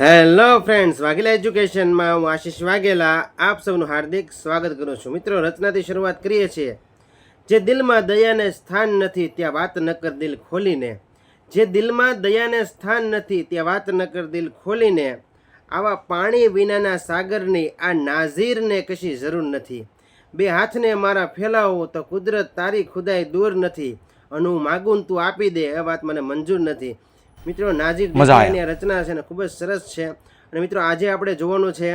Hello friends, Vaghela એજ્યુકેશનમાં હું આશીષ વાઘેલા આપ સૌનું હાર્દિક સ્વાગત કરું છું. મિત્રો, રચનાથી શરૂઆત કરીએ છીએ. જે દિલમાં દયાને સ્થાન નથી, ત્યાં વાત ન કર દિલ ખોલીને. જે દિલમાં દયાને સ્થાન નથી, ત્યાં વાત ન કર દિલ ખોલીને. આવા પાણી વિનાના સાગરની આ નાઝીરને કશી જરૂર નથી. બે હાથને મારા ફેલાવો તો કુદરત તારી ખુદાઈ દૂર નથી. અને હું માગું તું આપી દે, એ વાત મને મંજૂર નથી. મિત્રો નાજીક આ રચના છે ને ખૂબ જ સરસ છે. અને મિત્રો આજે આપણે જોવાનું છે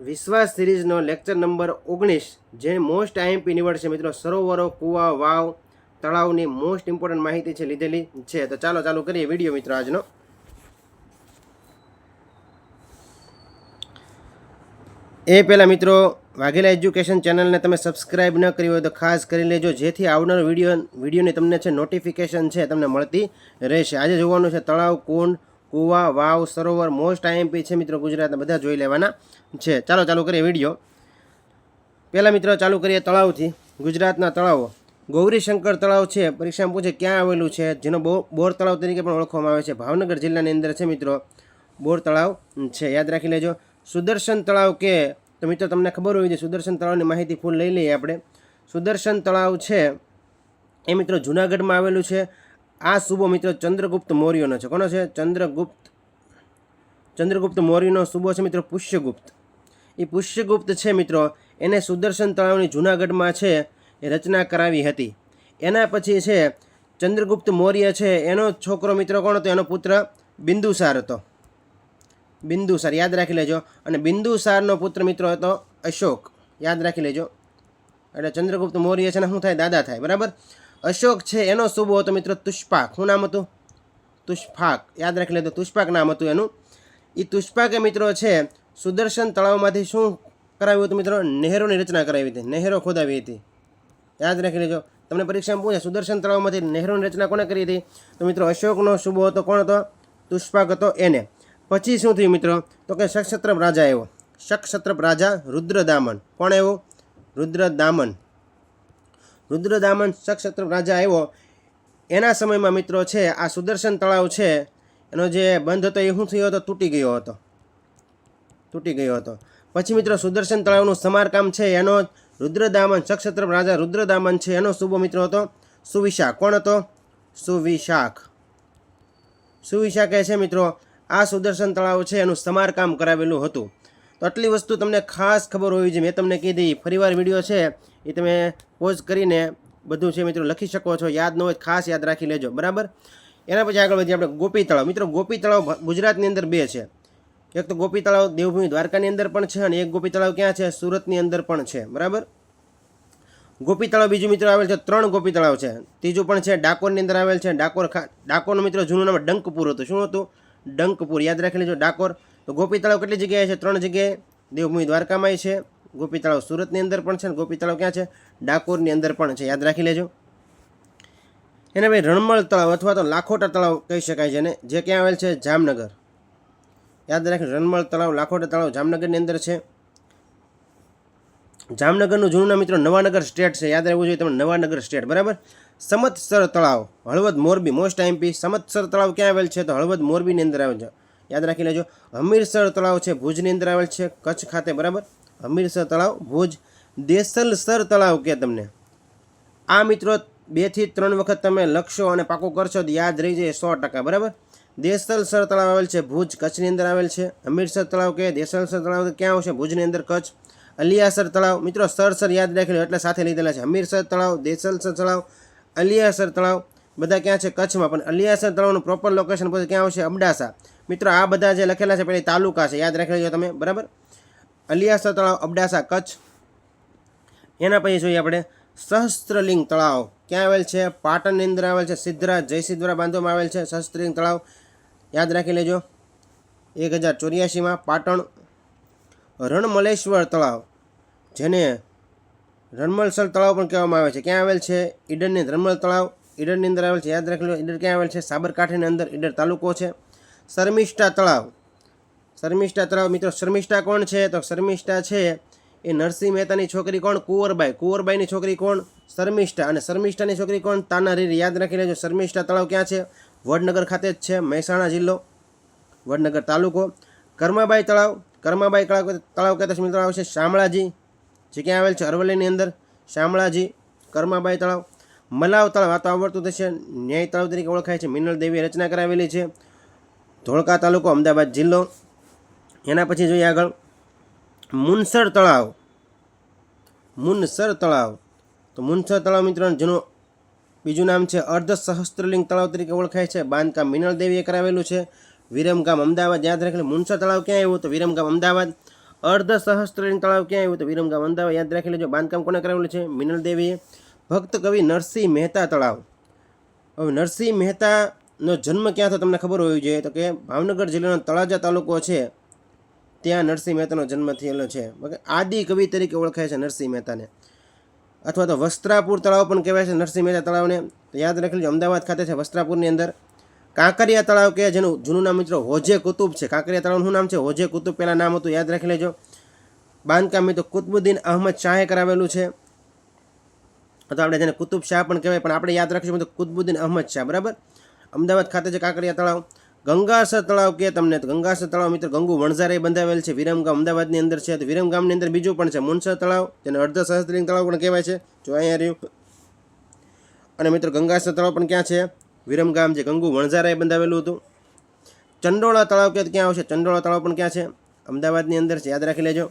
વિશ્વાસ સિરીઝનો લેક્ચર નંબર ઓગણીસ જે મોસ્ટ આઈએમપી નીવડ છે. મિત્રો સરોવરો કુવા વાવ તળાવની મોસ્ટ ઇમ્પોર્ટન્ટ માહિતી છે લીધેલી છે. તો ચાલો ચાલુ કરીએ વીડિયો મિત્રો આજનો. એ પહેલાં મિત્રો વાઘેલા એજ્યુકેશન ચેનલને તમે સબસ્ક્રાઇબ ન કરી હોય તો ખાસ કરી લેજો, જેથી આવનાર વીડિયો વિડીયોની તમને છે નોટિફિકેશન છે તમને મળતી રહેશે. આજે જોવાનું છે તળાવ, કુંડ, કૂવા, વાવ, સરોવર મોસ્ટ આઈએમપી છે મિત્રો ગુજરાતના બધા જોઈ લેવાના છે. ચાલો, ચાલુ કરીએ વીડિયો. પહેલાં મિત્રો ચાલુ કરીએ તળાવથી, ગુજરાતના તળાવો. ગૌરીશંકર તળાવ છે, પરીક્ષામાં પૂછે ક્યાં આવેલું છે? જેનો બોર તળાવ તરીકે પણ ઓળખવામાં આવે છે. ભાવનગર જિલ્લાની અંદર છે મિત્રો, બોર તળાવ છે. યાદ રાખી લેજો. સુદર્શન તળાવ કે તો મિત્રો, તમને ખબર હોવી જોઈએ, સુદર્શન તળાવની માહિતી ફૂલ લઈ લઈએ આપણે. સુદર્શન તળાવ છે, એ મિત્રો જુનાગઢમાં આવેલું છે. આ સુબો મિત્રો ચંદ્રગુપ્ત મૌર્યનો છે. કોનો છે? ચંદ્રગુપ્ત ચંદ્રગુપ્ત મૌર્યનો સુબો છે મિત્રો, પુષ્યગુપ્ત. એ પુષ્યગુપ્ત છે મિત્રો, એને સુદર્શન તળાવની જુનાગઢમાં છે, એ રચના કરાવી હતી. એના પછી છે, ચંદ્રગુપ્ત મૌર્ય છે, એનો છોકરો મિત્રો કોણ હતો? એનો પુત્ર બિંદુસાર હતો. બિંદુસાર યાદ રાખી લેજો. અને બિંદુસારનો પુત્ર મિત્રો હતો અશોક. યાદ રાખી લેજો. એટલે ચંદ્રગુપ્ત મૌર્ય છે ને શું થાય? દાદા થાય. બરાબર? અશોક છે, એનો સુબો હતો મિત્રો તુષ્પાક. શું નામ હતું? તુષ્પાક. યાદ રાખી લેજો. તુષ્પાક નામ હતું એનું. એ તુષ્પાકે મિત્રો છે, સુદર્શન તળાવમાંથી શું કરાવ્યું હતું મિત્રો? નહેરોની રચના કરાવી હતી. નહેરો ખોદાવી હતી. યાદ રાખી લેજો. તમને પરીક્ષામાં પૂછે, સુદર્શન તળાવમાંથી નહેરોની રચના કોને કરી હતી? તો મિત્રો અશોકનો શુભો હતો કોણ હતો? તુષ્પાક હતો એને. પછી શું થયું મિત્રો? તો કે શક્ષત્રપ રાજા આવ્યો. શક્ષત્રપ રાજા રુદ્રદામન. કોણ એવો રુદ્રદામન. રુદ્રદામન શક્ષત્રપ રાજા આવ્યો. એના સમયમાં મિત્રો છે, આ સુદર્શન તળાવ છે, એનો જે બંધ હતો એ શું થયો હતો? તૂટી ગયો હતો. તૂટી ગયો હતો. પછી મિત્રો સુદર્શન તળાવનું સમારકામ છે, એનો રુદ્રદામન સક્ષત્રપ રાજા રુદ્રદામન છે, એનો શુભ મિત્રો હતો, સુવિશાખ. કોણ હતો? સુવિશાખ. સુવિશાખે છે મિત્રો આ સુદર્શન તળાવ છે, એનું સમારકામ કરાવેલું હતું. તો આટલી વસ્તુ તમને ખાસ ખબર હોવી જોઈએ. મેં તમને કીધી, ફરીવાર વીડિયો છે, એ તમે પોઝ કરીને બધું છે મિત્રો લખી શકો છો. યાદ ન હોય ખાસ યાદ રાખી લેજો. બરાબર? એના પછી આગળ વધીએ આપણે ગોપી તળાવ. મિત્રો, ગોપી તળાવ ગુજરાતની અંદર બે છે. એક તો ગોપી તળાવ દેવભૂમિ દ્વારકાની અંદર પણ છે અને એક ગોપી તળાવ ક્યાં છે? સુરતની અંદર પણ છે. બરાબર? ગોપી તળાવ બીજું મિત્રો આવેલ છે, ત્રણ ગોપી તળાવ છે. ત્રીજું પણ છે, ડાકોરની અંદર આવેલ છે. ડાકોર ખા, ડાકોરનું મિત્રો જૂનું નામ ડંકપુર હતું. શું હતું? ડંકપુર યાદ રાખી લેજો ડાકોર, તો ગોપી તળાવ કેટલી જગ્યાએ છે? ત્રણ જગ્યાએ. દેવભૂમિ દ્વારકામાંય છે. ગોપી તળાવ સુરતની અંદર પણ છે ગોપી તળાવ ક્યાં છે? ડાકોરની અંદર પણ છે. યાદ રાખી લેજો. એને ભાઈ રણમળ તળાવ અથવા તો લાખોટા તળાવ કહી શકાય છે ને જે ક્યાં આવેલ છે? જામનગર. યાદ રાખી રણમળ તળાવ, લાખોટા તળાવ જામનગરની અંદર છે. જામનગરનું જૂનું નામ મિત્રો નવાનગર સ્ટેટ છે. યાદ રહેવું જોઈએ તમે નવાનગર સ્ટેટ, બરાબર? સમતસર તળાવ. હળવદ મોરબી. મોસ્ટ આઈમપી સમતસર તળાવ ક્યાં આવેલ છે? તો હળવદ મોરબીની અંદર આવેલ છે. યાદ રાખી લેજો. હમીરસર તળાવ છે ભુજની અંદર આવેલ છે. કચ્છ ખાતે, બરાબર? હમીરસર તળાવ, ભુજ. દેસલસર તળાવ કે તમને? આ મિત્રો બેથી ત્રણ વખત તમે લખશો અને પાકું કરશો તો યાદ રહી જાય સો ટકા, બરાબર? દેસલસર તળાવ આવેલ છે, ભુજ. કચ્છની અંદર આવેલ છે. હમીરસર તળાવ કે દેસલસર તળાવ ક્યાં આવશે? ભુજની અંદર કચ્છ. અલિયાસર તળાવ. મિત્રો, સર સર યાદ રાખી લો, એટલે સાથે લીધેલા છે. હમીરસર તળાવ દેસલસર તળાવ અલિયાસર તળાવ, બધા ક્યાં છે કચ્છમાં, પણ અલિયાસર તળાવનું પ્રોપર લોકેશન પછી ક્યાં આવશે? અબડાસા. મિત્રો, આ બધા જે લખેલા છે પેલી તાલુકા છે. યાદ રાખી લેજો તમે, બરાબર? અલિયાસર તળાવ, અબડાસા, કચ્છ. એના પછી જોઈએ આપણે સહસ્ત્રલિંગ તળાવ. ક્યાં આવેલ છે? પાટણની અંદર આવેલ છે, સિદ્ધરાજ જયસિંહ દ્વારા બાંધવામાં આવેલ છે, સહસ્ત્રલિંગ તળાવ. યાદ રાખી લેજો. એક હજાર ચોર્યાસીમાં પાટણ રણમલેશ્વર તળાવ, જેને રણમલસર તળાવ પણ કહેવામાં આવે છે. ક્યાં આવેલ છે? ઈડરની રણમલ તળાવ. ઈડરની અંદર આવેલ છે. યાદ રાખી લો, ઈડર ક્યાં આવેલ છે? સાબરકાંઠાની અંદર ઈડર તાલુકો છે. શર્મિષ્ઠા તળાવ. શર્મિષ્ઠા તળાવ, મિત્રો, શર્મિષ્ઠા કોણ છે? તો શર્મિષ્ઠા છે એ નરસિંહ મહેતાની છોકરી કોણ? કુંવરબાઈ. કુંવરબાઈની છોકરી કોણ? શર્મિષ્ઠા. અને શર્મિષ્ઠાની છોકરી કોણ? તાનારીર. યાદ રાખી લેજો, શર્મિષ્ઠા તળાવ ક્યાં છે? વડનગર ખાતે જ છે, મહેસાણા જિલ્લો, વડનગર તાલુકો. કર્માબાઈ તળાવ. કર્માબાઈ તળાવ તળાવ કહેતા મિત્રો આવશે શામળાજી. જે ક્યાં આવેલ છે? અરવલ્લીની અંદર શામળાજી, કર્માબાઈ તળાવ. મલાવ તળાવ, આ તો આવડતું થશે ન્યાય તળાવ તરીકે ઓળખાય છે. મિનલ દેવીએ રચના કરાવેલી છે. ધોળકા તાલુકો, અમદાવાદ જિલ્લો. એના પછી જોઈએ આગળ. મુનસર તળાવ. મુનસર તળાવ. તો મુનસર તળાવ મિત્રો જેનું બીજું નામ છે અર્ધ સહસ્ત્રલિંગ તળાવ તરીકે ઓળખાય છે. બાંધકામ મિનલ દેવીએ કરાવેલું છે. વિરમગામ, અમદાવાદ. યાદ રાખેલું મુનસર તળાવ ક્યાં આવ્યું તો વિરમગામ, અમદાવાદ. અર્ધ સહસ્ત્રલિંગ તળાવ ક્યાં આવ્યું? તો વિરમગામ, અમદાવાદ. યાદ રાખી લેજો, બાંધકામ કોને કરાવેલું છે? મિનલ દેવીએ. ભક્ત કવિ નરસિંહ મહેતા તળાવ. હવે નરસિંહ મહેતાનો જન્મ ક્યાં થયો? તમને ખબર હોવી જોઈએ. તો કે ભાવનગર જિલ્લાનો તળાજા તાલુકો છે. ત્યાં નરસિંહ મહેતાનો જન્મ થયેલો છે. આદિ કવિ તરીકે ઓળખાય છે નરસિંહ મહેતાને. અથવા તો વસ્ત્રાપુર તળાવ પણ કહેવાય છે નરસિંહ મહેતા તળાવને. યાદ રાખી લેજો, અમદાવાદ ખાતે છે વસ્ત્રાપુરની અંદર. કાંકરિયા તળાવ કે જેનું જૂનું નામ મિત્રો હોજે કુતુબ છે. કાંકરિયા તળાવનું શું નામ છે? હોજે કુતુબ પહેલાં નામ હતું, યાદ રાખી લેજો. બાંધકામ મિત્રો કુતબુદ્દીન અહમદ શાહે કરાવેલું છે. અથવા આપણે જેને કુતુબ શાહ પણ કહેવાય, પણ આપણે યાદ રાખીશું તો કુતબુદ્દીન અહમદ શાહ, બરાબર? અમદાવાદ ખાતે છે કાંકરિયા તળાવ, ગંગાસર તળાવ કે તમને ગંગાસર તળાવ મિત્રો ગંગુ વણઝારે બંધાવેલ છે. વિરમગામ અમદાવાદની અંદર છે. તો વિરમગામની અંદર બીજું પણ છે, મુનસર તળાવ, જેને અર્ધ સહસ્ત્રિંગ તળાવ પણ કહેવાય છે. જો અહીંયા રહ્યું. અને મિત્રો ગંગાસર તળાવ પણ ક્યાં છે? વિરમગામ જે ગંગુ વણઝારાએ બંધાવેલું હતું. ચંડોળા તળાવ કે ક્યાં આવશે? ચંડોળા તળાવ પણ ક્યાં છે? અમદાવાદની અંદર યાદ રાખી લેજો.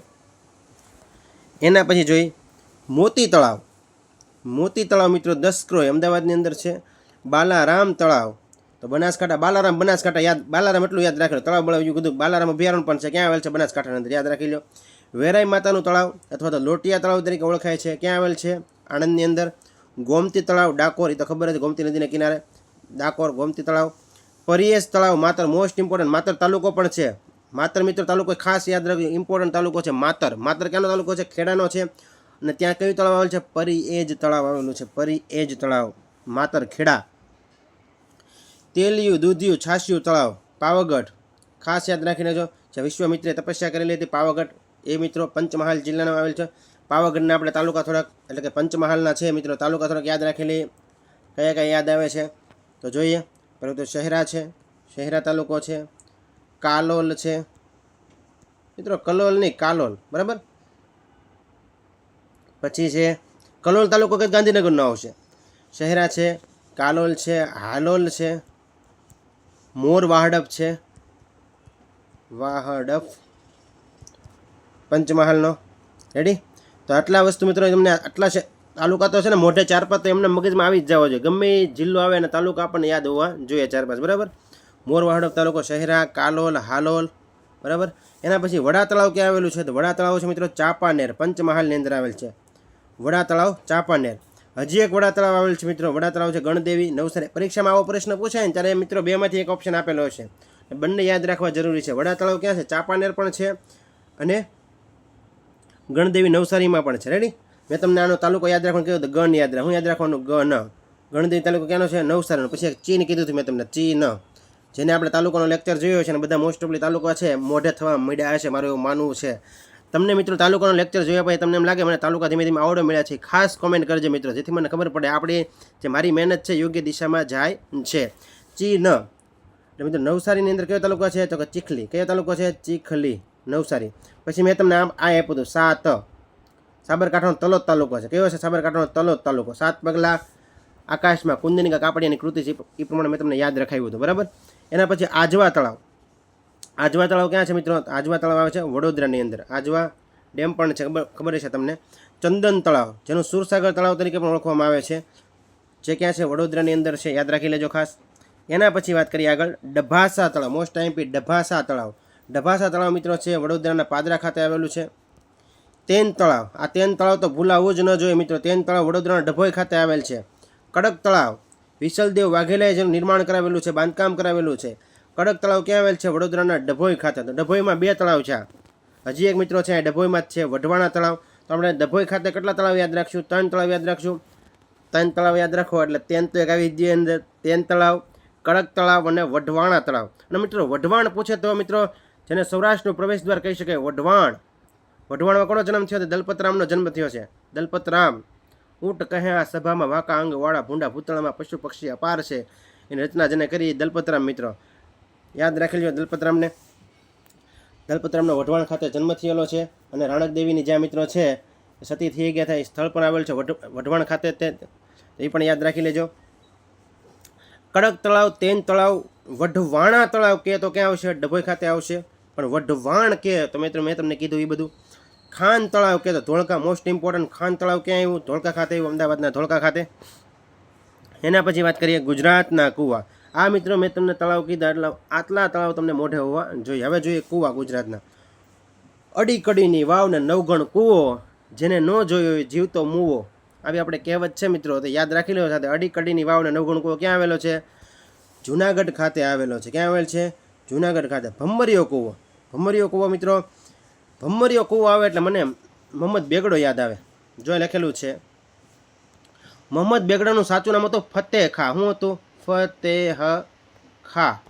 એના પછી જોઈ, મોતી તળાવ. મોતી તળાવ મિત્રો દસ ક્રોય અમદાવાદની અંદર છે. બાલારામ તળાવ. તો બનાસકાંઠા, બાલારામ, બનાસકાંઠા યાદ બાલારામ એટલું યાદ રાખેલો. તળાવ બળાવ કીધું બાલારામ અભયારણ્ય પણ છે. ક્યાં આવેલ છે? બનાસકાંઠાની અંદર. યાદ રાખી લો વેરાઈ માતાનું તળાવ અથવા તો લોટિયા તળાવ તરીકે ઓળખાય છે. ક્યાં આવેલ છે? આણંદની અંદર. ગોમતી તળાવ, ડાકોર એ તો ખબર હતી ગોમતી નદીના કિનારે. ડાકોર, ગોમતી તળાવ. પરિયેશ તળાવ માતર મોસ્ટ ઇમ્પોર્ટન્ટ માતર તાલુકો પણ છે. માતર મિત્ર તાલુકો ખાસ યાદ રાખજો ઇમ્પોર્ટન્ટ તાલુકો છે માતર. માતર ક્યાંનો તાલુકો છે? ખેડાનો છે. અને ત્યાં કયું તળાવ આવેલું છે? પરી એજ તળાવ આવેલું છે. પરી એજ તળાવ. માતર ખેડા. તેલિયું, દૂધિયું, છાશિયું તળાવ. પાવાગઢ. ખાસ યાદ રાખીને જો જે વિશ્વામિત્રે તપસ્યા કરેલી હતી પાવાગઢ, એ મિત્રો પંચમહાલ જિલ્લામાં આવેલ છે. પાવાગઢના આપણે તાલુકા થોડાક, એટલે કે પંચમહાલના છે મિત્રો, તાલુકા થોડાક યાદ રાખેલી. કયા કયા યાદ આવે છે? તો જોઈએ. પરંતુ શહેરા છે, શહેરા તાલુકો છે, કાલોલ છે. મિત્રો, કલોલ નહીં, કાલોલ. બરાબર? પછી છે, કલોલ તાલુકો કે ગાંધીનગરનો આવશે? શહેરા છે, કાલોલ છે, હાલોલ છે, મોર વાહડપ છે. વાહડપ. પંચમહાલનો. રેડી તો આટલા વસ્તુ મિત્રો, તમને આટલા છે તાલુકા તો છે ને મોઢે ચાર પાંચ તો એમને મગજમાં આવી જ જવો જોઈએ. ગમે જિલ્લો આવે અને તાલુકા આપણને યાદ હોવા જોઈએ ચાર પાંચ બરાબર? મોર તાલુકો, શહેરા, કાલોલ, હાલોલ, બરાબર? એના પછી વડા તળાવ ક્યાં આવેલું છે? તો વડા તળાવ છે મિત્રો ચાપાનેર, પંચમહાલની અંદર આવેલ છે. વડા તળાવ ચાપાનેર. હજી એક વડા તળાવ આવેલ છે મિત્રો. વડા તળાવ છે ગણદેવી નવસારી. પરીક્ષામાં આવો પ્રશ્ન પૂછાય ને ત્યારે મિત્રો બેમાંથી એક ઓપ્શન આપેલો છે બંને યાદ રાખવા જરૂરી છે. વડા તળાવ ક્યાં છે? ચાપાનેર પણ છે અને ગણદેવી નવસારીમાં પણ છે. રેડી મેં તમને આનો તાલુકો યાદ રાખવાનું તો ગણ યાદ રાખ. હું યાદ રાખવાનું? ગણ. ગણદેવી તાલુકો ક્યાંનો છે? નવસારીનો. પછી એક ચીન કીધું હતું મેં તમને. ચીન. જેને આપણે તાલુકાનો લેક્ચર જોયો છે અને બધા મોસ્ટ ઓફલી તાલુકા છે, મોઢે થવા મળ્યા હશે, મારું એવું માનવું છે. તમને મિત્રો તાલુકાનો લેક્ચર જોયા પછી તમને એમ લાગે મને તાલુકા ધીમે ધીમે આવડો મળ્યા છે. ખાસ કોમેન્ટ કરજો મિત્રો, જેથી મને ખબર પડે આપણી જે મારી મહેનત છે, યોગ્ય દિશામાં જાય છે. ચીન. મિત્રો નવસારીની અંદર કયો તાલુકો છે? તો કે ચીખલી. કયો તાલુકો છે? ચીખલી. નવસારી. પછી મેં તમને આમ આ આપ્યું હતું સાત. સાબરકાંઠાનો તલોદ તાલુકો છે. કયો છે સાબરકાંઠાનો તલોદ તાલુકો? સાત પગલા આકાશમાં કુંદનિકા કાપડિયાની કૃતિ છે. એ પ્રમાણે મેં તમને યાદ રખાવ્યું હતું. બરાબર? એના પછી આજવા તળાવ. આજવા તળાવ ક્યાં છે મિત્રો? આજવા તળાવ આવે છે વડોદરાની અંદર. આજવા ડેમ પણ છે. ખબર છે તમને. ચંદન તળાવ, જેનું સુરસાગર તળાવ તરીકે પણ ઓળખવામાં આવે છે. જે ક્યાં છે? વડોદરાની અંદર છે. યાદ રાખી લેજો ખાસ. એના પછી વાત કરીએ આગળ. ડભાસા તળાવ. મોસ્ટ ટાઈમ પી ડભાસા તળાવ. ડભાસા તળાવ મિત્રો છે વડોદરાના પાદરા ખાતે આવેલું છે. તેન તળાવ. આ તેન તળાવ તો ભૂલાવવું જ ન જોઈએ મિત્રો. તેન તળાવ વડોદરાના ડભોઈ ખાતે આવેલ છે. કડક તળાવ. વિશલદેવ વાઘેલાએ જેનું નિર્માણ કરાવેલું છે, બાંધકામ કરાવેલું છે. કડક તળાવ ક્યાં આવેલ છે? વડોદરાના ડભોઈ ખાતે. તો ડભોઈમાં બે તળાવ છે. હજી એક મિત્રો છે અહીંયા ડભોઈમાં જ છે, વઢવાણા તળાવ. તો આપણે ડભોઈ ખાતે કેટલા તળાવ યાદ રાખશું? ત્રણ તળાવ યાદ રાખશું. ત્રણ તળાવ યાદ રાખો એટલે તેન તો એક આવી જ અંદર. તેન તળાવ, કડક તળાવ અને વઢવાણા તળાવ. અને મિત્રો, વઢવાણ પૂછે તો મિત્રો, જેને સૌરાષ્ટ્રનું પ્રવેશ દ્વાર કહી શકાય, વઢવાણ. વઢવાણમાં કોનો જન્મ થયો? દલપતરામનો જન્મ થયો છે. દલપતરામ ઊંટ કહે, આ સભામાં વાંકા અંગવાળા ભૂંડા ભૂતળામાં પશુ પક્ષી અપાર છે. એની રચના જેને કરી દલપતરામ મિત્રો. યાદ રાખી લેજો દલપતરામને? દલપતરામનો વઢવાણ ખાતે જન્મ થયેલો છે અને રાણક દેવીની જ્યાં મિત્રો છે, સતી થઈ ગયા થાય સ્થળ પણ આવેલ છે. વઢવાણ ખાતે તે, એ પણ યાદ રાખી લેજો. કડક તળાવ, તેન તળાવ, વઢવાણા તળાવ કે તો ક્યાં આવશે? ડભોઈ ખાતે આવશે. પણ વઢવાણ કે તો મિત્રો મેં તમને કીધું એ બધું. ખાન તળાવ કે તો ધોળકા મોસ્ટ ઇમ્પોર્ટન્ટ ખાન તળાવ ક્યાં આવ્યું? ધોળકા ખાતે આવ્યું, અમદાવાદના ધોળકા ખાતે. એના પછી વાત કરીએ ગુજરાતના કૂવા. આ મિત્રો મેં તમને તળાવ કીધા, એટલે આટલા તળાવ તમને મોઢે હોવા જોઈએ. હવે જોઈએ કૂવા ગુજરાતના. અડી કડીની વાવ ને નવગણ કૂવો, જેને ન જોયો હોય જીવતો મૂવો. આવી આપણે કહેવત છે મિત્રો, તો યાદ રાખી લો સાથે. અડી કડીની વાવ ને નવગણ કૂવો ક્યાં આવેલો છે? જુનાગઢ ખાતે આવેલો છે. ક્યાં આવેલ છે? જુનાગઢ ખાતે. ભમરિયો કૂવો. ભમરિયો કૂવો મિત્રો ભમરીયો કૂવો આવે એટલે મને મોહમ્મદ બેગડો યાદ આવે. જો લખેલું છે. મોહમ્મદ બેગડાનું સાચું નામ હતું ફતેહ ખા. શું હતું? ફતેહ ખા.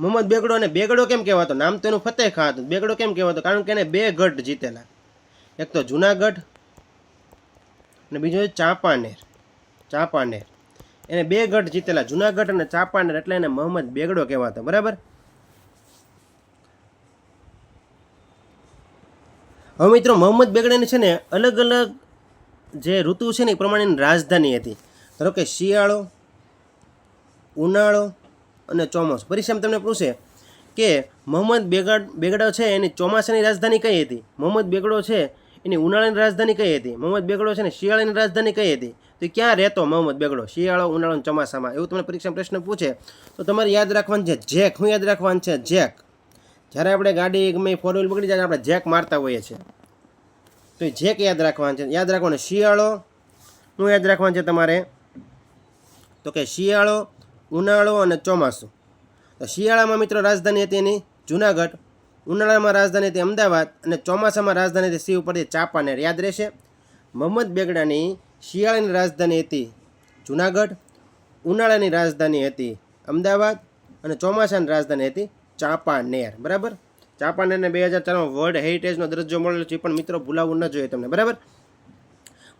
મોહમ્મદ બેગડો અને બેગડો કેમ કહેવાતો? નામ તો એનું ફતેહ ખા હતું. બેગડો કેમ કહેવાતો? કારણ કે એને બે ગઢ જીતેલા. એક તો જુનાગઢ અને બીજો ચાંપાનેર. ચાંપાનેર. એને બે ગઢ જીતેલા. જુનાગઢ અને ચાંપાનેર એટલે એને મોહમ્મદ બેગડો કહેવાતો. બરાબર? હવે મિત્રો, મોહમ્મદ બેગડાની છે ને અલગ અલગ જે ઋતુ છે ને એ પ્રમાણેની રાજધાની હતી. ધારો કે શિયાળો, ઉનાળો અને ચોમાસું. પરીક્ષામાં તમને પૂછે કે મોહમ્મદ બેગડ, બેગડો છે એની ચોમાસાની રાજધાની કઈ હતી? મોહમ્મદ બેગડો છે એની ઉનાળાની રાજધાની કઈ હતી? મોહમ્મદ બેગડો છે ને શિયાળાની રાજધાની કઈ હતી? તો ક્યાં રહેતો મોહમ્મદ બેગડો? શિયાળો, ઉનાળો ચોમાસામાં. એવું તમને પરીક્ષા પ્રશ્ન પૂછે. તો તમારે યાદ રાખવાનું છે, જેક. હું યાદ રાખવાનું છે, જેક. જ્યારે આપણે ગાડી ગમે ફોર વ્હીલ બગડી જાય આપણે જેક મારતા હોઈએ છીએ. તો એ જેક યાદ રાખવાનું છે. યાદ રાખવાનું શિયાળો શું યાદ રાખવાનું છે તમારે? તો કે શિયાળો, ઉનાળો અને ચોમાસું. તો શિયાળામાં મિત્રો રાજધાની હતી એની જુનાગઢ, ઉનાળામાં રાજધાની હતી અમદાવાદ અને ચોમાસામાં રાજધાની હતી શિવ ઉપરથી ચાંપાનેર યાદ રહેશે? મોહમ્મદ બેગડાની શિયાળાની રાજધાની હતી જુનાગઢ, ઉનાળાની રાજધાની હતી અમદાવાદ અને ચોમાસાની રાજધાની હતી ચાંપાનેર, બરાબર? ચાંપાનેરને બે હજાર ચારમાં વર્લ્ડ હેરિટેજનો દરજ્જો મળેલો છે પણ મિત્રો ભૂલાવવું ન જોઈએ તમને, બરાબર?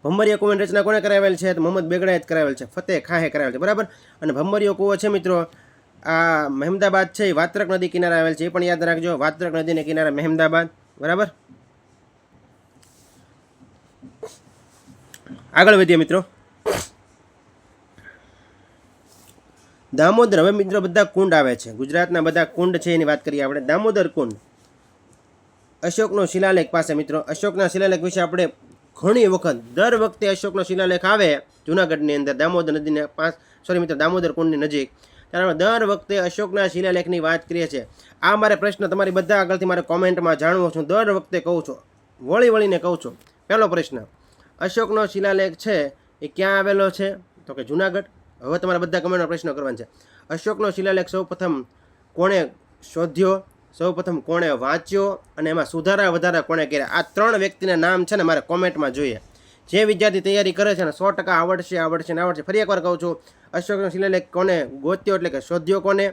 ભમરીયો કુવાની રચના કોને કરાવેલ છે? તો મોહમ્મદ બેગડાએ જ કરાવેલ છે, ફતેહ ખાહે કરાવેલ છે, બરાબર? અને ભમરિયો કૂવો છે મિત્રો, આ મહેમદાબાદ છે, એ વાત્રક નદી કિનારે આવેલ છે, એ પણ યાદ રાખજો, વાત્રક નદીને કિનારે મહેમદાબાદ, બરાબર? આગળ વધીએ મિત્રો. દામોદર. હવે મિત્રો બધા કુંડ આવે છે. ગુજરાતના બધા કુંડ છે એની વાત કરીએ આપણે. દામોદર કુંડ. અશોકનો શિલાલેખ પાસે મિત્રો. અશોકના શિલાલેખ વિશે આપણે ઘણી વખત, દર વખતે અશોકનો શિલાલેખ આવે જુનાગઢની અંદર, દામોદર નદીને પાસ સોરી મિત્રો, દામોદર કુંડની નજીક. ત્યારે દર વખતે અશોકના શિલાલેખની વાત કરીએ છીએ. આ મારે પ્રશ્ન તમારી બધા આગળથી મારે કોમેન્ટમાં જાણવો છું. દર વખતે કહું છું. વળી વળીને કહું છું. પહેલો પ્રશ્ન. અશોકનો શિલાલેખ છે એ ક્યાં આવેલો છે? તો કે જુનાગઢ. હવે તમારા બધા કમેન્ટમાં પ્રશ્ન કરવાનો છે. અશોકનો શિલાલેખ સૌપ્રથમ કોણે શોધ્યો? સૌપ્રથમ કોણે વાંચ્યો? અને એમાં સુધારા વધારા કોણે કર્યા? આ ત્રણ વ્યક્તિના નામ છે ને મારે કોમેન્ટમાં જોઈએ. જે વિદ્યાર્થી તૈયારી કરે છે ને સો ટકા આવડશે આવડશે ને આવડશે. ફરી એકવાર કહું છું, અશોકનો શિલાલેખ કોને ગોત્યો એટલે કે શોધ્યો કોને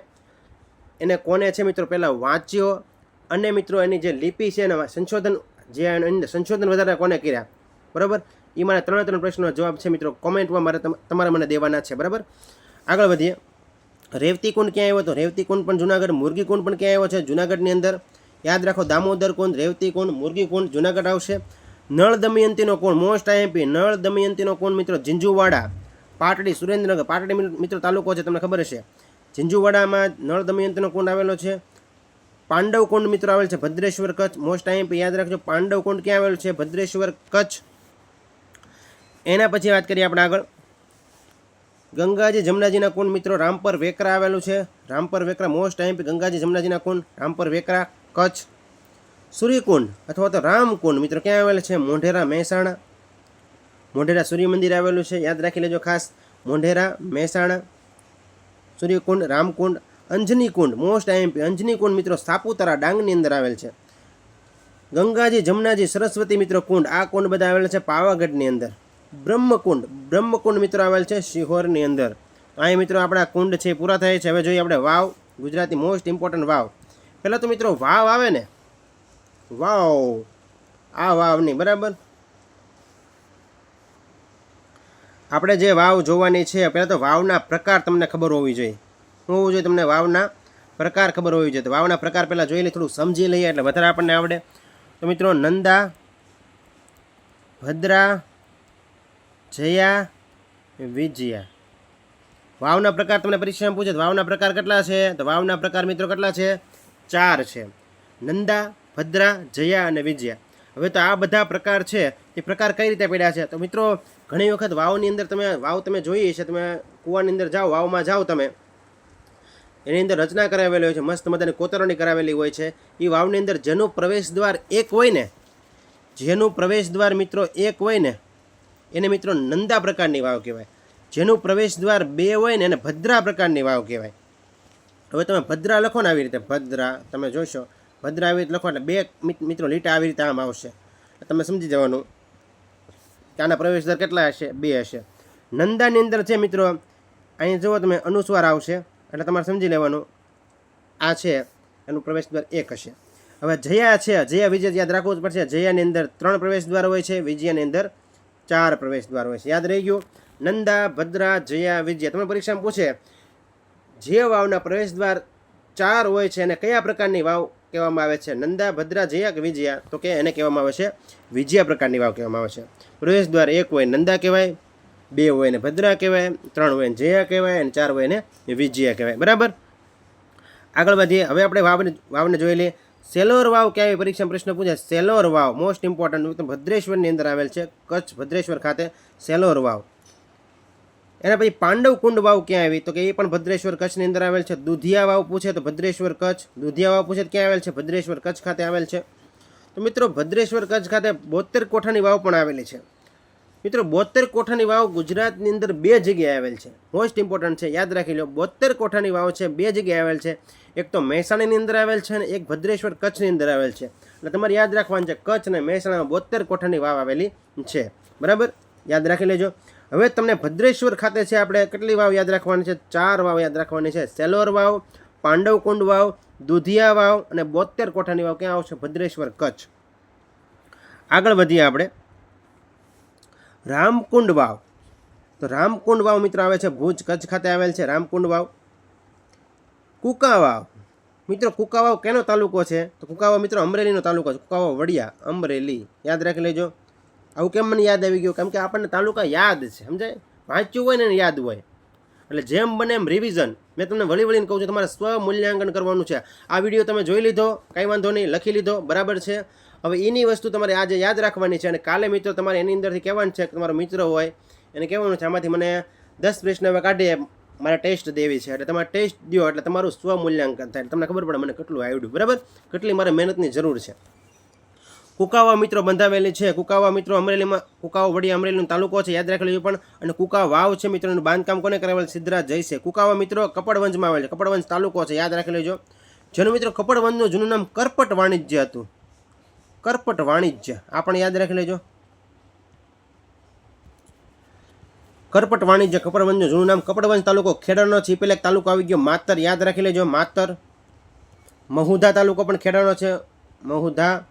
એને કોને છે મિત્રો પહેલાં વાંચ્યો? અને મિત્રો એની જે લિપિ છે એને સંશોધન, જે સંશોધન વધારે કોને કર્યા? બરાબર? એ મારા ત્રણે ત્રણ પ્રશ્નનો જવાબ છે, મિત્રો. કોમેન્ટમાં મારે તમ- તમારે મને દેવાના છે, બરાબર? આગળ વધીએ. રેવતી કુંડ ક્યાં આવ્યો હતો? રેવતી કુંડ પણ જુનાગઢ, મુરગી કુંડ પણ ક્યાં આવ્યો છે? જુનાગઢની અંદર. યાદ રાખો, દામોદર કુંડ, રેવતી કુંડ, મુરગી કુંડ, જુનાગઢ આવશે. નળ દમયંતીનો કુંડ મોસ્ટ આઈએમપી. નળ દમયંતીનો કુંડ મિત્રો? ઝીંઝુવાડા પાટડી, સુરેન્દ્રનગર. પાટડી મિત્રો, તાલુકો છે, તમને ખબર હશે. ઝીંઝુવાડામાં નળ દમયંતીનો કુંડ આવેલો છે? પાંડવ કુંડ, મિત્રો, આવેલ છે. ભદ્રેશ્વર કચ્છ. મોસ્ટ આઈએમપી, યાદ રાખજો, પાંડવ કુંડ ક્યાં આવેલું છે? ભદ્રેશ્વર કચ્છ. એના પછી વાત કરીએ આપણે આગળ. ગંગાજી જમનાજીના કુંડ મિત્રો, રામપર વેકરા આવેલું છે. રામપર વેકરા મોસ્ટ ટાઈમ ગંગાજી જમનાજીના કુંડ, રામપર વેકરા, કચ્છ. સૂર્યકુંડ અથવા તો રામકુંડ મિત્રો, ક્યાં આવેલા છે? મોઢેરા, મહેસાણા. મોઢેરા સૂર્ય મંદિર આવેલું છે. યાદ રાખી લેજો ખાસ. મોઢેરા, મહેસાણા. સૂર્યકુંડ, રામકુંડ અંજની કુંડ મોસ્ટ આઈએમપી અંજની કુંડ મિત્રો, સાપુતારા ડાંગની અંદર આવેલ છે. ગંગાજી જમનાજી સરસ્વતી મિત્રો કુંડ, આ કુંડ બધા આવેલા છે પાવાગઢની અંદર. બ્રહ્મકુંડ. બ્રહ્મકુંડ મિત્રો આવેલ છે શિહોરની અંદર. અહીં મિત્રો આપણા કુંડ છે પૂરા થાય છે. હવે જોઈએ આપણે વાવ. ગુજરાતી મોસ્ટ ઇમ્પોર્ટન્ટ વાવ. પહેલાં તો મિત્રો વાવ આવે ને? વાવ. આ વાવની બરાબર? આપણે જે વાવ જોવાની છે, પહેલાં તો વાવના પ્રકાર તમને ખબર હોવી જોઈએ. શું હોવું જોઈએ તમને વાવના પ્રકાર ખબર હોવી જોઈએ? તો વાવના પ્રકાર પહેલાં જોઈ લઈએ, થોડું સમજી લઈએ એટલે વધારે આપણને આવડે. તો મિત્રો નંદા, ભદ્રા જયા વિજયા? વાવના પ્રકાર તમને પરીક્ષામાં પૂછે વાવના પ્રકાર કેટલા છે? તો વાવના પ્રકાર મિત્રો કેટલા છે? ચાર છે. નંદા, ભદ્રા, જયા અને વિજયા. હવે તો આ બધા પ્રકાર છે. એ પ્રકાર કઈ રીતે પડ્યા છે? તો મિત્રો, ઘણી વખત વાવની અંદર તમે, વાવ તમે જોઈ છે તમે કૂવાની અંદર જાઓ, વાવમાં જાઓ તમે. એની અંદર રચના કરાવેલી હોય છે, મસ્ત મજાની કોતરણી કરાવેલી હોય છે. એ વાવની અંદર જેનું પ્રવેશ દ્વાર એક હોય ને, જેનું પ્રવેશ દ્વાર મિત્રો એક હોય ને એને મિત્રો નંદા પ્રકારની વાવ કહેવાય. જેનું પ્રવેશ દ્વાર બે હોય ને એને ભદ્રા પ્રકારની વાવ કહેવાય. હવે તમે ભદ્રા લખો ને આવી રીતે, ભદ્રા, તમે જોશો, ભદ્રા આવી રીતે લખો એટલે બે મિત્રો લીટા આવી રીતે આમ આવશે. તમે સમજી જવાનું કે આના પ્રવેશ દર કેટલા હશે? બે હશે. નંદાની અંદર છે મિત્રો, અહીં જુઓ તમે, અનુસ્વાર આવશે. એટલે તમારે સમજી લેવાનું, આ છે, એનું પ્રવેશ દ્વાર એક હશે. હવે જયા છે, જયા વિજય યાદ રાખવું જ પડશે. જયાની અંદર ત્રણ પ્રવેશ દ્વાર હોય છે, વિજયાની અંદર ચાર પ્રવેશ દ્વાર હોય છે. યાદ રહી ગયું નંદા, ભદ્રા, જયા, વિજય તમને પરીક્ષામાં પૂછે. જે વાવના પ્રવેશ દ્વાર ચાર હોય છે અને કયા પ્રકારની વાવ કહેવામાં આવે છે? નંદા, ભદ્રા, જયા કે વિજયા? તો કે એને કહેવામાં આવે છે, વિજયા પ્રકારની વાવ કહેવામાં આવે છે. પ્રવેશ દ્વાર એક હોય, નંદા કહેવાય, બે હોય ને ભદ્રા કહેવાય, ત્રણ હોય ને જયા કહેવાય, અને ચાર હોય ને વિજયા કહેવાય. બરાબર? આગળ વધીએ. હવે આપણે વાવને વાવને જોઈ લઈએ. સેલોર વાવ ક્યાં આવી પરીક્ષામાં પ્રશ્ન પૂછે? સેલોર વાવ. મોસ્ટ ઇમ્પોર્ટન્ટ ભદ્રેશ્વરની અંદર આવેલ છે, કચ્છ ભદ્રેશ્વર ખાતે સેલોર વાવ. એના પછી પાંડવ કુંડ વાવ ક્યાં આવી? તો કે એ પણ ભદ્રેશ્વર કચ્છની અંદર આવેલ છે. દુધિયા વાવ પૂછે તો ભદ્રેશ્વર કચ્છ. દુધિયા વાવ પૂછે તો ક્યાં આવેલ છે? ભદ્રેશ્વર કચ્છ ખાતે આવેલ છે. તો મિત્રો, ભદ્રેશ્વર કચ્છ ખાતે બોતેર કોઠાની વાવ પણ આવેલી છે. મિત્રો બોતેર કોઠાની વાવ ગુજરાતની અંદર બે જગ્યાએ આવેલ છે. મોસ્ટ ઇમ્પોર્ટન્ટ છે, યાદ રાખી લો. બોતેર કોઠાની વાવ છે, બે જગ્યાએ આવેલ છે. એક તો મહેસાણાની અંદર આવેલ છે અને એક ભદ્રેશ્વર કચ્છની અંદર આવેલ છે. એટલે તમારે યાદ રાખવાનું છે, કચ્છ અને મહેસાણામાં બોતેર કોઠાની વાવ આવેલી છે. બરાબર? યાદ રાખી લેજો. હવે તમને ભદ્રેશ્વર ખાતે છે આપણે કેટલી વાવ યાદ રાખવાની છે? ચાર વાવ યાદ રાખવાની છે. સેલોર વાવ, પાંડવકુંડ વાવ, દુધિયા વાવ અને બોતેર કોઠાની વાવ ક્યાં આવશે? ભદ્રેશ્વર કચ્છ. આગળ વધીએ આપણે. રામકુંડ વાવ. તો રામકુંડ વાવ મિત્રો આવે છે, ભુજ કચ્છ ખાતે આવેલ છે રામકુંડ વાવ. કુકા વાવ મિત્રો, કુકાવાવ કેનો તાલુકો છે? તો કુકાવાવ મિત્રો અમરેલીનો તાલુકો છે. કુકાવાવ વડિયા, અમરેલી. યાદ રાખી લેજો. આવું કેમ મને યાદ આવી ગયું? કેમ કે આપણને તાલુકા યાદ છે, સમજાય? વાંચ્યું હોય ને યાદ હોય. એટલે જેમ બને એમ રિવિઝન મેં તમને વળી વળીને કહું છું, તમારે સ્વ મૂલ્યાંકન કરવાનું છે. આ વીડિયો તમે જોઈ લીધો, કાંઈ વાંધો નહીં, લખી લીધો, બરાબર છે? હવે એની વસ્તુ તમારે આજે યાદ રાખવાની છે અને કાલે મિત્રો તમારે એની અંદરથી કહેવાનું છે કે તમારો મિત્ર હોય, એને કહેવાનું છે, આમાંથી મને દસ પ્રશ્ન હવે કાઢીએ. મારે ટેસ્ટ દેવી છે. એટલે તમારે ટેસ્ટ દો એટલે તમારું સ્વ મૂલ્યાંકન થાય. તમને ખબર પડે મને કેટલું આવડ્યું બરાબર? કેટલી મારે મહેનતની જરૂર છે. કુકાવા મિત્રો બંધાવેલી છે. કુકાવા મિત્રો અમરેલીમાં, કુકાવા વડી અમરેલીનો તાલુકો છે, યાદ રાખી લેજો પણ, અને કુકા વાવ છે મિત્રોનું બાંધકામ કોને કરાવેલ? સિદ્ધરાજ છે. કુકાવા મિત્રો કપડવંજમાં આવેલ છે. કપડવંજ તાલુકો છે, યાદ રાખી લેજો જેનું મિત્રો કપડવંજનું જૂનું નામ કરપટ વાણિજ્ય હતું. કરપટ વાણિજ્ય. આ પણ યાદ રાખી લેજો કરપટ વાણિજ્ય કપડવંજનું, જૂનું નામ કપડવંજ તાલુકો ખેડાનો છે. પેલા એક તાલુકો આવી ગયો માતર, યાદ રાખી લેજો, માતર. મહુધા તાલુકો પણ ખેડાનો છે. મહુધા.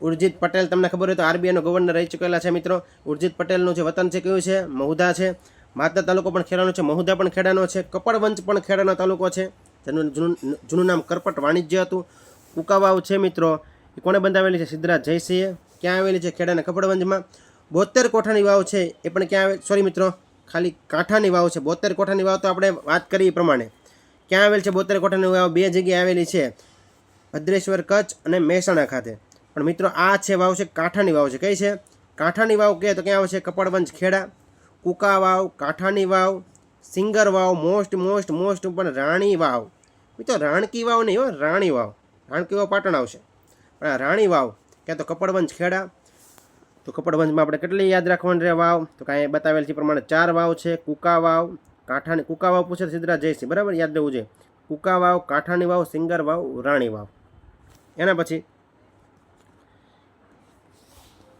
ઉર્જિત પટેલ, તમને ખબર હોય તો આરબીઆઈનો ગવર્નર રહી ચૂકેલા છે મિત્રો. ઉર્જિત પટેલનું જે વતન છે કયું છે? મહુધા છે. માતર તાલુકો પણ ખેડાનો છે, મહુધા પણ ખેડાનો છે, કપડવંજ પણ ખેડાનો તાલુકો છે. જેનું જૂનું જૂનું નામ કરપટ વાણિજ્ય હતું. કુકાવાવ છે મિત્રો. એ કોણે બંધાવેલી છે? સિદ્ધરાજ જયસિંહે. ક્યાં આવેલી છે? ખેડાના કપડવંજમાં. બોતેર કોઠાની વાવ છે, એ પણ ક્યાં આવે? સોરી મિત્રો, ખાલી કાંઠાની વાવ છે. બોતેર કોઠાની વાવ તો આપણે વાત કરી એ પ્રમાણે. ક્યાં આવેલ છે બોતેર કોઠાની વાવ? બે જગ્યાએ આવેલી છે. ભદ્રેશ્વર, કચ્છ અને મહેસાણા ખાતે. પણ મિત્રો, આ છે વાવ છે, કાંઠાની વાવ છે. કઈ છે? કાંઠાની વાવ કહે તો ક્યાં આવશે કપડવંજ ખેડા. કુકા વાવ, કાંઠાની વાવ, સિંગર વાવ, મોસ્ટ મોસ્ટ મોસ્ટ પણ રાણી વાવ. મિત્રો, રાણકી વાવ નહીં હો, રાણી વાવ. રાણકી વાવ પાટણ આવશે. પણ રાણી વાવ, ક્યાં તો કપડવંજ ખેડા તો કપડવંજમાં આપણે કેટલી યાદ રાખવાની રહે વાવ? તો કાંઈ બતાવેલ છે પ્રમાણે ચાર વાવ છે, કુકા વાવ, કાંઠાની, કુકા વાવ પૂછે સિદ્ધરાજ જયસિંહ બરાબર? યાદ રહેવું જોઈએ. કુકા વાવ, કાંઠાની વાવ, સિંગર વાવ, રાણી વાવ. એના પછી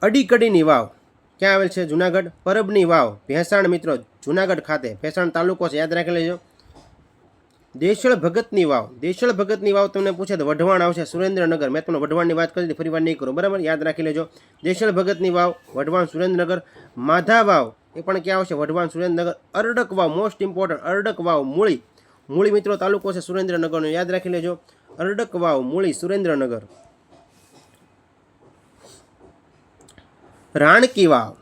અડીકડીની વાવ. ક્યાં આવેલ છે? જુનાગઢ. પરબની વાવ. ભેંસાણ મિત્રો, જુનાગઢ ખાતે. ભેંસાણ તાલુકો છે. યાદ રાખી લેજો. દેશળ ભગતની વાવ. દેશળ ભગતની વાવ તમને પૂછે તો વઢવાણ આવશે. સુરેન્દ્રનગર. મેં તમને વઢવાણની વાત કરી, ફરી વાર નહીં કરો. બરાબર? યાદ રાખી લેજો. દેશળ ભગતની વાવ, વઢવાણ સુરેન્દ્રનગર, માધા વાવ, એ પણ ક્યાં આવશે? વઢવાણ સુરેન્દ્રનગર. અરડક વાવ મોસ્ટ ઇમ્પોર્ટન્ટ અરડક વાવ, મૂળી. મૂળી મિત્રો, તાલુકો છે સુરેન્દ્રનગરનો. યાદ રાખી લેજો. અરડક વાવ, મૂળી, સુરેન્દ્રનગર. રાણકી વાવ.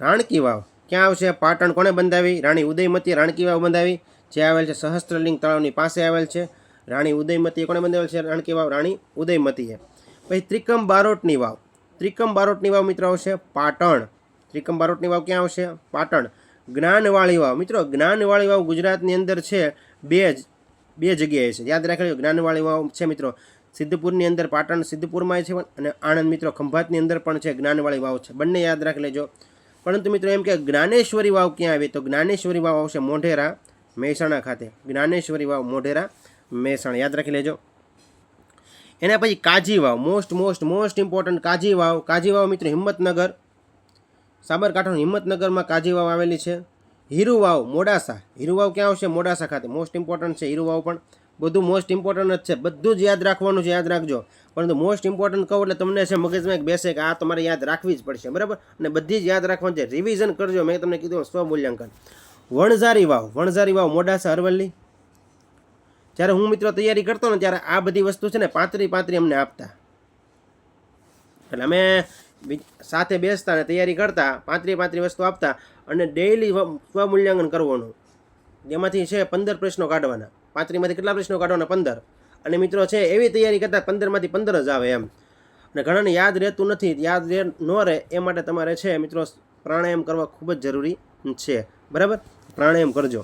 રાણકી વાવ. ક્યાં આવશે? પાટણ કોણે બંધાવી? રાણી ઉદયમતી રાણકી વાવ બંધાવી. જે આવેલ છે સહસ્ત્રલિંગ તળાવની પાસે આવેલ છે. રાણી ઉદયમતી કોણે બંધાવેલ છે? રાણકી વાવ રાણી ઉદયમતીએ. પછી ત્રિકમ બારોટની વાવ. ત્રિકમ બારોટની વાવ મિત્રો આવશે પાટણ. ત્રિકમ બારોટની વાવ ક્યાં આવશે? પાટણ. જ્ઞાનવાળી વાવ. મિત્રો, જ્ઞાનવાળી વાવ ગુજરાતની અંદર છે બે જ, બે જગ્યાએ છે. યાદ રાખી જ્ઞાનવાળી વાવ છે મિત્રો સિદ્ધપુરની અંદર, પાટણ સિદ્ધપુરમાં છે અને આણંદ મિત્રો ખંભાતની અંદર પણ છે જ્ઞાનવાળી વાવ છે. બંને યાદ રાખી લેજો. પરંતુ મિત્રો એમ કે જ્ઞાનેશ્વરી વાવ ક્યાં આવી? તો જ્ઞાનેશ્વરી વાવ આવશે મોઢેરા. મહેસાણા ખાતે. જ્ઞાનેશ્વરી વાવ મોઢેરા મહેસાણા. યાદ રાખી લેજો. એના પછી કાજી વાવ. Most most most important Kaji વાવ. કાજી વાવ મિત્રો હિંમતનગર. સાબરકાંઠાનું હિંમતનગરમાં કાજી વાવ આવેલી છે. હીરુ વાવ, મોડાસા. હીરુ વાવ ક્યાં આવશે? મોડાસા ખાતે. મોસ્ટ ઇમ્પોર્ટન્ટ છે હીરુ વાવ પણ. બધું મોસ્ટ ઇમ્પોર્ટન્ટ જ છે. બધું જ યાદ રાખવાનું છે. યાદ રાખજો. પરંતુ મોસ્ટ ઇમ્પોર્ટન્ટ કહું એટલે તમને છે મગજમાં એક બેસે કે આ તમારે યાદ રાખવી જ પડશે. બરાબર? અને બધી જ યાદ રાખવાની છે. રિવિઝન કરજો. મેં તમને કીધું સ્વમૂલ્યાંકન વણઝારી વાવ વણઝારી વાવ મોડાસા અરવલ્લી. જ્યારે હું મિત્રો તૈયારી કરતો ને ત્યારે આ બધી વસ્તુ છે ને પાંતરી પાંતરી અમને આપતા. એટલે અમે સાથે બેસતા ને તૈયારી કરતા પાંત્રી પાંત્રી વસ્તુ આપતા અને ડેઈલી સ્વમૂલ્યાંકન કરવાનું. જેમાંથી છે પંદર પ્રશ્નો કાઢવાના. પાંત્રીમાંથી કેટલા પ્રશ્નો કાઢવાના? પંદર. અને મિત્રો છે એવી તૈયારી કરતા પંદરમાંથી પંદર જ આવે એમ. અને ઘણાને યાદ રહેતું નથી, યાદ રહે ન રહે એ માટે તમારે છે મિત્રો પ્રાણાયામ કરવા ખૂબ જ જરૂરી છે. બરાબર? પ્રાણાયામ કરજો.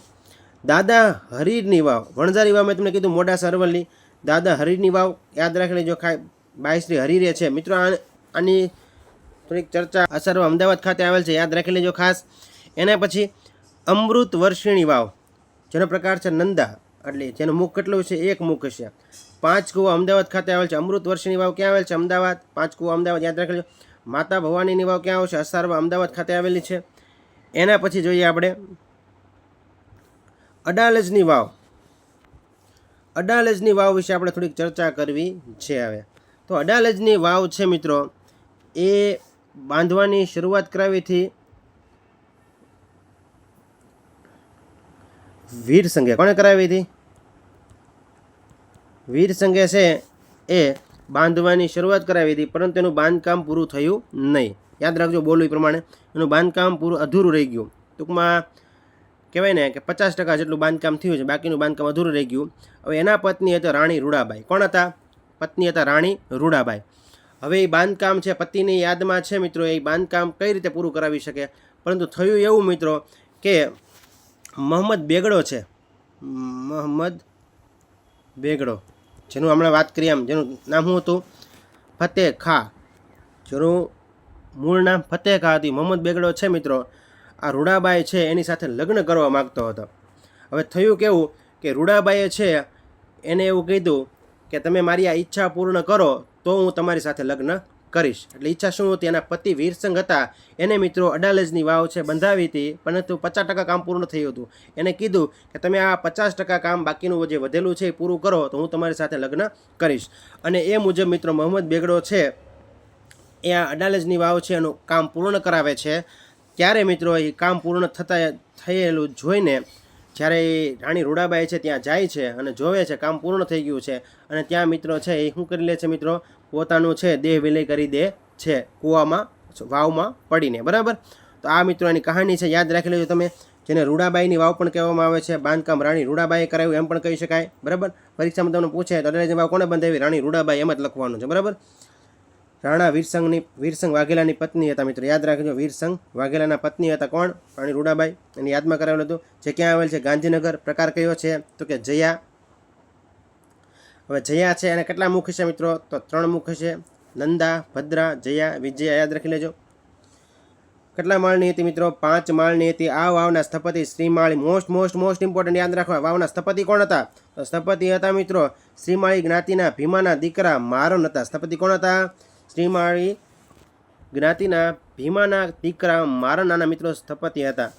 દાદા હરીરની વાવ. વણઝારી વાવ મેં તમને કીધું મોડા અરવલ્લી દાદા હરીરની વાવ. યાદ રાખી લેજો ખાય બાયશ્રી હરીરે છે. મિત્રો આની થોડીક ચર્ચા અસર અમદાવાદ ખાતે આવેલ છે. યાદ રાખી લેજો ખાસ. એના પછી અમૃત વર્ષિણી વાવ. જેનો પ્રકાર છે નંદા. એટલે જેનું મુખ કેટલું છે? એક મુખ છે. પાંચ કુવા અમદાવાદ ખાતે આવેલ છે. અમૃત વર્ષિણી વાવ ક્યાં આવેલ છે? અમદાવાદ. પાંચ કુવા અમદાવાદ. યાદ રાખી લેજો માતા ભવાનીની વાવ ક્યાં આવશે અસારવા અમદાવાદ ખાતે આવેલી છે. એના પછી જોઈએ આપણે અડાલજની વાવ. અડાલજની વાવ વિશે આપણે થોડીક ચર્ચા કરવી છે હવે. તો અડાલજની વાવ છે મિત્રો, એ બાંધવાની શરૂઆત કરાવીથી વીર સંઘે. કોણે કરાવી હતી? વીર સંઘે છે એ બાંધવાની શરૂઆત કરાવી હતી, પરંતુ એનું બાંધકામ પૂરું થયું નહીં. યાદ રાખજો બોલું એ પ્રમાણે. એનું બાંધકામ પૂરું અધૂરું રહી ગયું. ટૂંકમાં કહેવાય ને કે પચાસ ટકા જેટલું બાંધકામ થયું છે, બાકીનું બાંધકામ અધૂરું રહી ગયું. હવે એના પત્ની હતા રાણી રૂડાબાઈ. કોણ હતા? પત્ની હતા રાણી રૂડાબાઈ. હવે એ બાંધકામ છે પતિની યાદમાં છે મિત્રો, એ બાંધકામ કઈ રીતે પૂરું કરાવી શકે? પરંતુ થયું એવું મિત્રો કે મોહમ્મદ બેગડો છે. મોહમ્મદ બેગડો, જેનું હમણાં વાત કરીએ આમ, જેનું નામ શું હતું? ફતેહ ખા. જેનું મૂળ નામ ફતેહ ખા હતી. મોહમ્મદ બેગડો છે મિત્રો. આ રૂડાબાઈ છે એની સાથે લગ્ન કરવા માગતો હતો. હવે થયું કેવું કે રૂડાબાઈએ છે એને એવું કીધું કે તમે મારી આ ઈચ્છા પૂર્ણ કરો તો હું તમારી સાથે લગ્ન કરીશ. એટલે ઈચ્છા શું હતી? એના પતિ વીરસંગ હતા. એને મિત્રો અડાલજની વાવ છે બંધાવી હતી, પરંતુ પચાસ ટકા કામ પૂર્ણ થયું હતું. એને કીધું કે તમે આ પચાસ ટકા કામ બાકીનું જે વધેલું છે એ પૂરું કરો તો હું તમારી સાથે લગ્ન કરીશ. અને એ મુજબ મિત્રો મોહમ્મદ બેગડો છે, એ આ અડાલજની વાવ છે એનું કામ પૂર્ણ કરાવે છે. ત્યારે મિત્રો એ કામ પૂર્ણ થતા થયેલું જોઈને જ્યારે એ રાણી રૂડાબાઈ છે ત્યાં જાય છે અને જોવે છે કામ પૂર્ણ થઈ ગયું છે અને ત્યાં મિત્રો છે એ શું કરી લે છે મિત્રો? પોતાનું છે દેહ વિલય કરી દે છે કૂવામાં, વાવમાં પડીને. બરાબર? તો આ મિત્રો એની કહાની છે. યાદ રાખી લેજો તમે. જેને રૂડાબાઈની વાવ પણ કહેવામાં આવે છે, બાંધકામ રાણી રૂડાબાઈએ કરાવ્યું એમ પણ કહી શકાય. બરાબર? પરીક્ષામાં તમને પૂછે તો અડાલજની વાવ કોને બંધાવી? રાણી રૂડાબાઈ એમ જ લખવાનું છે. બરાબર? રાણા વીરસંઘની વીરસંઘ વાઘેલાની પત્ની હતા, મિત્રો. યાદ રાખજો વીરસંઘ વાઘેલાના પત્ની હતા કોણ? રાણી રૂડાબાઈ. એની યાદમાં કરાવેલું હતું. જે ક્યાં આવેલ છે? ગાંધીનગર. પ્રકાર કયો છે? તો કે જયા. હવે જયા છે અને કેટલા મુખ છે, મિત્રો? તો ત્રણ મુખ છે. નંદા, ભદ્રા, જયા, વિજયા. યાદ રાખી લેજો. કેટલા માળની હતી, મિત્રો? પાંચ માળની હતી. આ વાવના સ્થપતિ Shrimali. Most most most important યાદ રાખવા વાવના સ્થપતિ કોણ હતા? તો સ્થપતિ હતા, મિત્રો, શ્રીમાળી જ્ઞાતિના ભીમાના દીકરા મારણ હતા. સ્થપતિ કોણ હતા? શ્રીમાળી જ્ઞાતિના ભીમાના દીકરા મારા નાના મિત્રો સ્થપતિ હતા.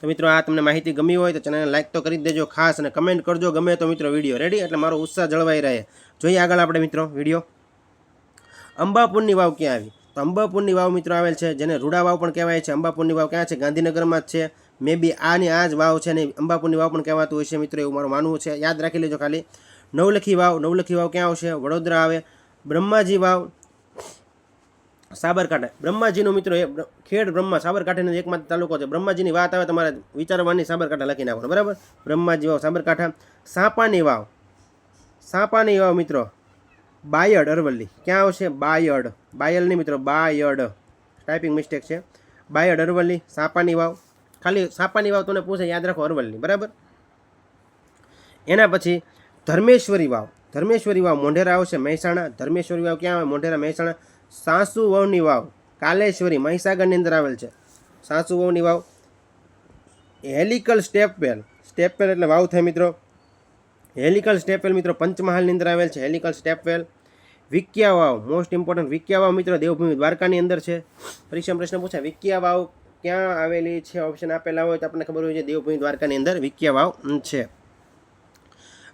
તો મિત્રો, આ તમને માહિતી ગમી હોય તો ચેનલને લાઇક તો કરી દેજો, ખાસ અને કમેન્ટ કરજો, ગમે તો મિત્રો વીડિયો રેડી એટલે મારો ઉત્સાહ જળવાઈ રહે. જોઈએ આગળ આપણે મિત્રો વીડિયો. અંબાપુરની વાવ ક્યાં આવી? તો અંબાપુરની વાવ મિત્રો આવેલ છે, જેને રૂડા વાવ પણ કહેવાય છે. અંબાપુરની વાવ ક્યાં છે? ગાંધીનગરમાં જ છે. મે બી આની આ જ વાવ છે ને અંબાપુરની વાવ પણ કહેવાતું હોય છે મિત્રો, એવું મારું માનવું છે. યાદ રાખી લેજો ખાલી. નવલખી વાવ નવલખી વાવ ક્યાં આવશે? વડોદરા આવે. બ્રહ્માજી વાવ સાબરકાંઠા. બ્રહ્માજીનું મિત્રો એ ખેડ બ્રહ્મા સાબરકાંઠાનો એકમાત્ર તાલુકો છે. બ્રહ્માજીની વાત આવે તમારે વિચારવાની સાબરકાંઠા લખી નાખો બરાબર? બ્રહ્માજી વાવ, સાબરકાંઠા. સાપાની વાવ. સાપાની વાવ મિત્રો, બાયડ અરવલ્લી. ક્યાં આવશે? બાયડ. બાયલ નહીં મિત્રો, બાયડ. ટાઈપિંગ મિસ્ટેક છે. બાયડ અરવલ્લી, સાપાની વાવ. ખાલી સાપાની વાવ તને પૂછે, યાદ રાખો અરવલ્લી, બરાબર? એના પછી ધર્મેશ્વરી વાવ. ધર્મેશ્વરી વાવ મોઢેરા આવશે મહેસાણા. ધર્મેશ્વરી વાવ ક્યાં આવે? મોઢેરા, મહેસાણા. સાસુ વવની વાવ, કાલેશ્વરી, મહીસાગરની અંદર આવેલ છે. સાસુ વવની વાવ, હેલિકલ સ્ટેપવેલ સ્ટેપવેલ એટલે વાવ થાય મિત્રો. હેલિકલ સ્ટેપવેલ મિત્રો પંચમહાલની અંદર આવેલ છે. હેલિકલ સ્ટેપવેલ વિક્યા વાવ મોસ્ટ ઇમ્પોર્ટન્ટ વિક્યા વાવ મિત્રો દેવભૂમિ દ્વારકાની અંદર છે. પરીક્ષા પ્રશ્ન પૂછાય, વિક્યા વાવ ક્યાં આવેલી છે? ઓપ્શન આપેલા હોય તો આપણને ખબર હોય છે, દેવભૂમિ દ્વારકાની અંદર વિક્યા વાવ છે.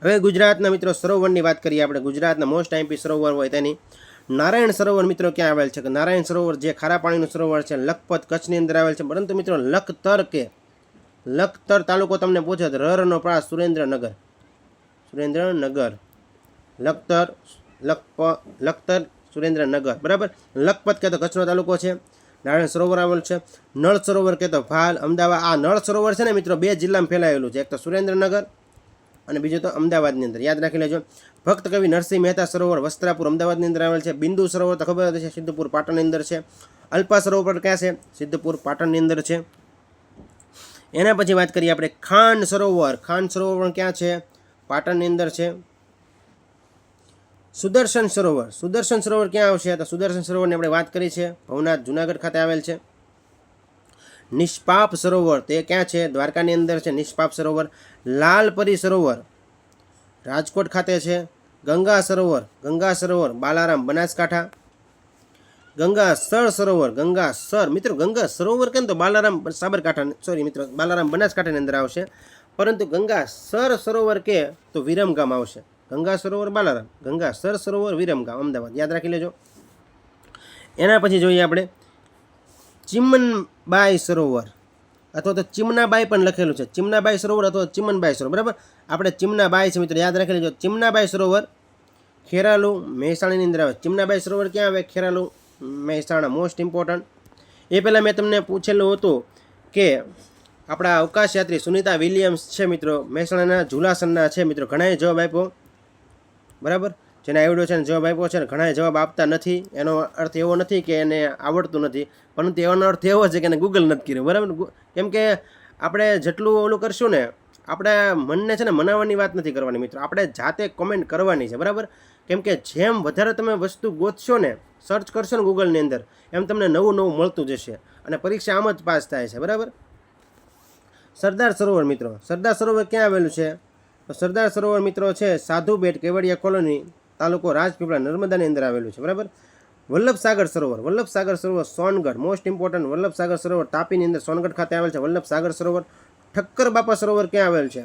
હવે ગુજરાતના મિત્રો સરોવરની વાત કરીએ આપણે. ગુજરાતના મોસ્ટ આઈમ્પી સરોવર હોય તેની. નારાયણ સરોવર મિત્રો ક્યાં આવેલ છે? કે નારાયણ સરોવર જે ખારા પાણીનું સરોવર છે, લખપત કચ્છની અંદર આવેલ છે. પરંતુ મિત્રો લખતર કે લખતર તાલુકો તમને પૂછે રરનો પ્રાસ સુરેન્દ્રનગર. સુરેન્દ્રનગર. લખતર, લખપ, લખતર, સુરેન્દ્રનગર. બરાબર? લખપત કહેતો કચ્છનો તાલુકો છે, નારાયણ સરોવર આવેલું છે. નળ સરોવર કહેતો ભાલ, અમદાવાદ. આ નળ સરોવર છે ને મિત્રો, બે જિલ્લામાં ફેલાયેલું છે. એક તો સુરેન્દ્રનગર અને બીજું તો અમદાવાદની અંદર. યાદ રાખી લેજો, ભક્ત કવિ નરસિંહ મહેતા સરોવર વસ્ત્રાપુર અમદાવાદની અંદર આવેલ છે. બિંદુ સરોવર તો ખબર છે સિદ્ધપુર પાટણની અંદર છે. અલ્પા સરોવર ક્યાં છે? સિદ્ધપુર પાટણની અંદર છે. એના પછી વાત કરીએ આપણે ખાંડ સરોવર. ખાંડ સરોવર ક્યાં છે? પાટણની અંદર છે. સુદર્શન સરોવર. સુદર્શન સરોવર ક્યાં આવશે? તો સુદર્શન સરોવરની આપણે વાત કરી છે. ભવનાથ જુનાગઢ ખાતે આવેલ છે. નિષ્પાપ સરોવર, તે ક્યાં છે? દ્વારકાની અંદર છે નિષ્પાપ સરોવર. લાલપરી સરોવર, રાજકોટ ખાતે છે ગંગા સરોવર ગંગા સરોવર, બાલારામ, બનાસકાંઠા. ગંગા સર સરોવર, ગંગા સર. મિત્રો, ગંગા સરોવર કેમ તો બાલારામ સાબરકાંઠા સોરી મિત્રો, બાલારામ, બનાસકાંઠાની અંદર આવશે. પરંતુ ગંગા સર સરોવર કે તો વિરમગામ આવશે. ગંગા સરોવર, બાલારામ. ગંગા સર સરોવર વિરમગામ અમદાવાદ. યાદ રાખી લેજો. એના પછી જોઈએ આપણે ચિમનબાઈ સરોવર. અથવા તો ચિમનાબાઈ પણ લખેલું છે. ચિમનાબાઈ સરોવર અથવા ચિમનબાઈ સરોવર. બરાબર? આપણે ચિમનાબાઈ છે મિત્રો, યાદ રાખી લેજો ચિમનાબાઈ સરોવર, ખેરાલુ, મહેસાણાની અંદર આવે. ચિમનાબાઈ સરોવર ક્યાં આવે? ખેરાલુ, મહેસાણા. મોસ્ટ ઇમ્પોર્ટન્ટ એ પહેલાં મેં તમને પૂછેલું હતું કે આપણા અવકાશ યાત્રી સુનિતા વિલિયમ્સ છે મિત્રો. મહેસાણાના ઝુલાસનના છે મિત્રો. ઘણાએ જવાબ આપ્યો. બરાબર? જેને આવડ્યો છે અને જવાબ આપ્યો છે ઘણા જવાબ આપતા નથી. એનો અર્થ એવો નથી કે એને આવડતું નથી, પરંતુ એનો અર્થ એવો છે કે એને ગૂગલ નથી કર્યું. બરાબર? કેમ કે આપણે જેટલું ઓલું કરશું ને, આપણે મનને છે ને મનાવવાની વાત નથી કરવાની મિત્રો. આપણે જાતે કોમેન્ટ કરવાની છે. બરાબર? કેમ કે જેમ વધારે તમે વસ્તુ ગોતશો ને સર્ચ કરશો ને ગૂગલની અંદર, એમ તમને નવું નવું મળતું જશે અને પરીક્ષા આમ જ પાસ થાય છે. બરાબર? સરદાર સરોવર મિત્રો. સરદાર સરોવર ક્યાં આવેલું છે? સરદાર સરોવર મિત્રો છે સાધુ બેટ કેવડિયા કોલોની. તાલુકો રાજપીપળા નર્મદાની અંદર આવેલું છે, બરાબર? વલ્લભ સાગર સરોવર, વલ્લભસાગર સરોવર સોનગઢ મોસ્ટ ઇમ્પોર્ટન્ટ વલ્લભ સાગર સરોવર તાપીની અંદર સોનગઢ ખાતે આવેલ છે વલ્લભ સાગર સરોવર. ઠક્કર બાપા સરોવર ક્યાં આવેલ છે?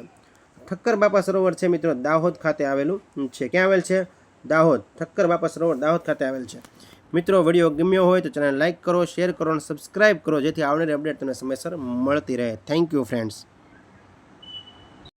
ઠક્કર બાપા સરોવર છે મિત્રો દાહોદ ખાતે આવેલું છે. ક્યાં આવેલ છે? દાહોદ. ઠક્કર બાપા સરોવર દાહોદ ખાતે આવેલ છે. મિત્રો, વીડિયો ગમ્યો હોય તો ચેનલ લાઇક કરો, શેર કરો અને સબસ્ક્રાઇબ કરો, જેથી આવનારી અપડેટ તમને સમયસર મળતી રહે. Thank you friends